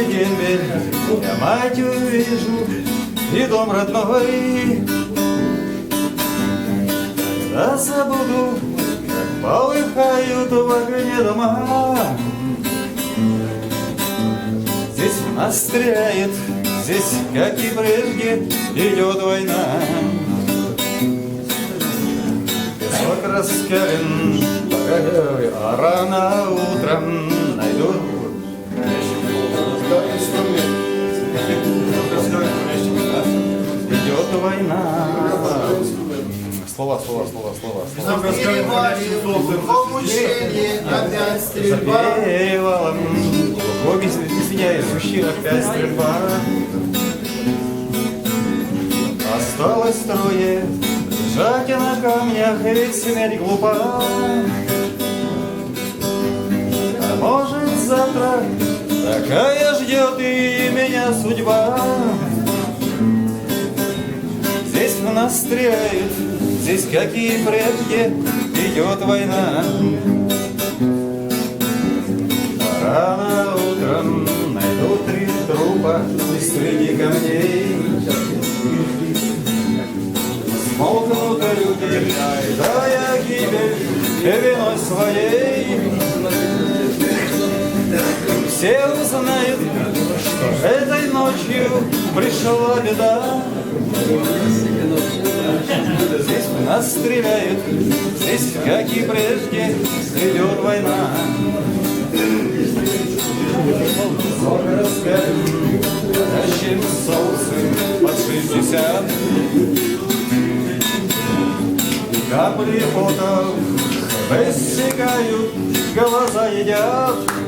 мой дембель, я мать увижу и дом родной. Когда забуду, как полыхают в огне дома. Здесь нас стреляет, здесь, как и прежде, идет война. Песок раскален, а рано утром Идет война. Слова, слова, слова, слова. слова. Запевала, Боги, извиняюсь, мужчин опять стрельба. Осталось трое, лежать на камнях, ведь смерть глупа. А может завтра такая ждет и меня судьба. Стреляют, здесь, как и прежде, идет война. Рано утром найду три трупа среди Все узнают, что этой ночью пришла беда. Здесь нас стреляют, здесь, как и прежде, идет война. Горящим соусом под шестьдесят. Капли пота высекают, глаза едят.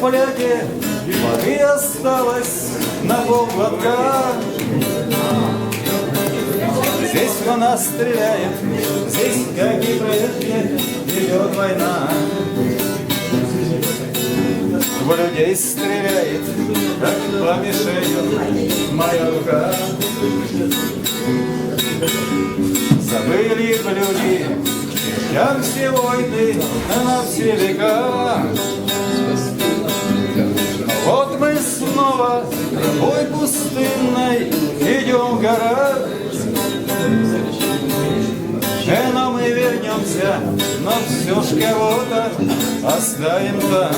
Фляге воды осталось на полглотка. Здесь в нас стреляет, здесь, как и идет война. В людей стреляет, как по мишеням моя рука. Забыли люди, как все войны на все века. Тропой пустынной идем в горах. Э, Но мы вернемся, но все ж кого-то оставим там.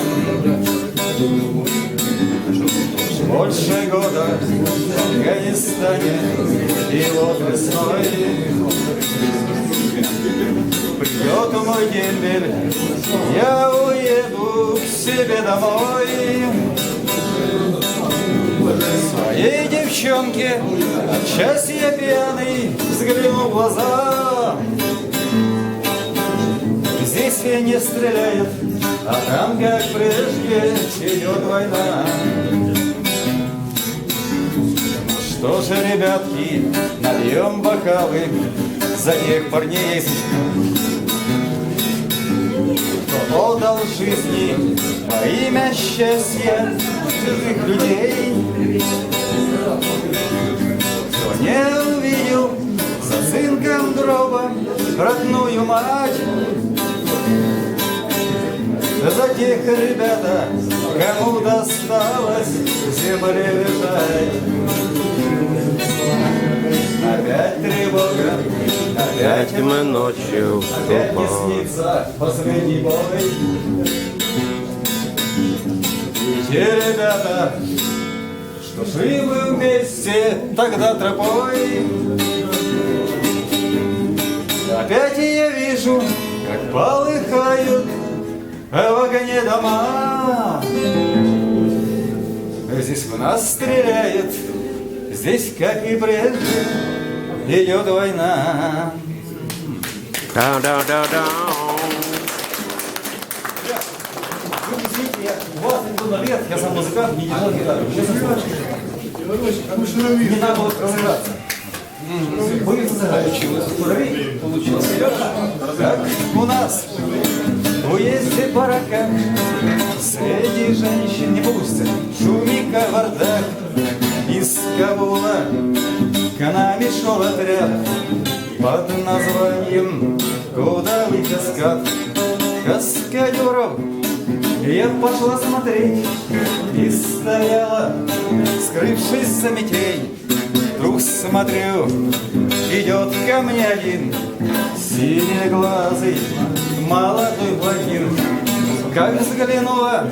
Больше года в Афганистане и вот весной Придет мой дембель, я уеду к себе домой девчонке Сейчас я пьяный взгляну в глаза. Здесь не стреляют, а там, как прежде, идет война. Что же, ребятки, нальем бокалы? За тех парней, кто отдал жизни во имя счастья чужих людей. Кто не увидел за цинком гроба родную мать, за тех ребята, кому досталось земле лежать. Опять тревога, опять мы ночью Опять не снится последний бой. И те ребята, что шли мы вместе тогда тропой. Опять я вижу, как полыхают в огне дома. Здесь в нас стреляет, здесь, как и прежде, идет война. Да, да, да, да. Вы извините, я 20 лет, я сам музыкант, не делал гитару. Не надо было разыграться. Вы сыграли. Уровень получился. Как у нас в уезде барака Среди женщин не пустят шуми кавардак Из Кабула к нам шел отряд Под названием Кудалый каскад Каскадеров Я пошла смотреть и стояла, скрывшись за метель. Вдруг смотрю, идет ко мне один синеглазый молодой блондин. Как взглянула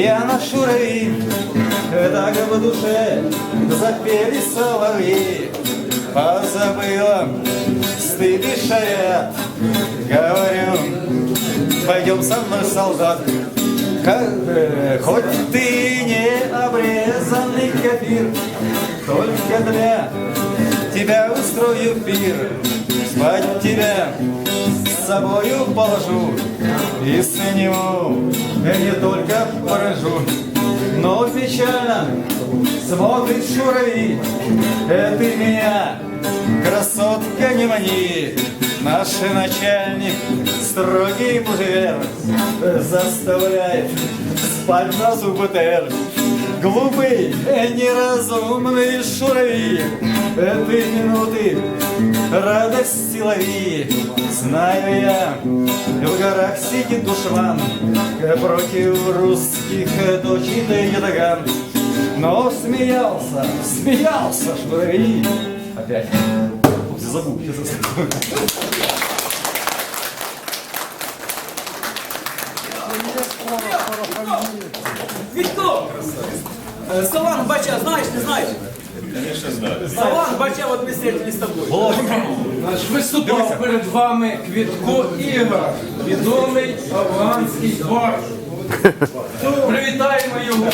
я на шурави, так в душе запели соловьи. Позабыла стыд и шарят, говорю, пойдем со мной, солдат. Хоть ты не обрезанный кефир, только для тебя устрою пир, спать тебя с собою положу и сниму не только поражу, но печально смотрит шурави. Это меня, красотка, не мани, Наш начальник, строгий мужер, заставляет спать на зубы. Глупый, неразумный шурави, этой минуты радости лови. Знаю я, в горах сидит душман, против русских да ятаган. Но смеялся, смеялся шурави. Опять. Забыл, сейчас расскажу. Вітко! Е, Саван Бача, знаєш, не знаєш? Конечно, знаю. Саван Бача, от ми встретились з тобою. Наш виступав перед вами Квітко Ігор, відомий афганський бард. Привітаємо його.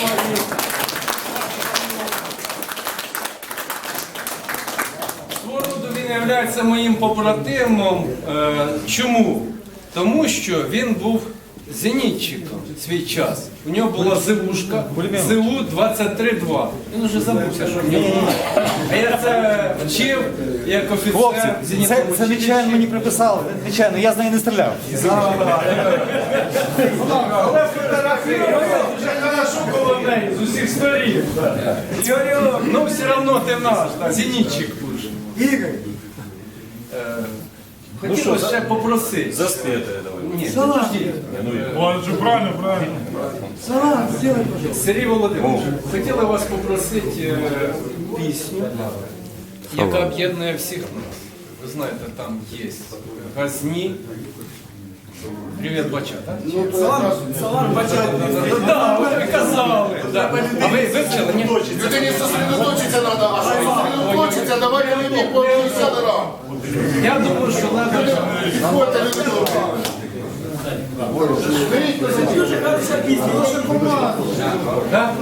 Він є моїм побратимом. Е, Чому? Тому що він був зенітчиком свій час. У нього була зивушка ЗУ 23-2. Він уже забувся, що в нього. було. А я це вчив як Хлопці, офіцер це, зенітного це нечаянно мені приписали. Нечаянно, я з нею не стріляв. Але фотографували вже хорошо коло неї з усіх сторін. Юрій, ну все одно ти наш, так, зенітчик будеш. Ігор, Хотілося ще попросити. Заспетое давай. Ні, подожди. Он же правильно, правильно. Сергій Володимирович, хотіли вас попросити е, пісню, яка об'єднує всіх нас. Ви знаєте, там є газні. Привіт, бача, так? Саван, Саван Бача. Так, ви казали. да. А ви вивчили? Ні? Людині сосредоточиться треба, а що сосредоточиться, давайте мені по 50 раз. Я думаю, що треба. Ходьте, люди добрі. Дуже хороша. Да?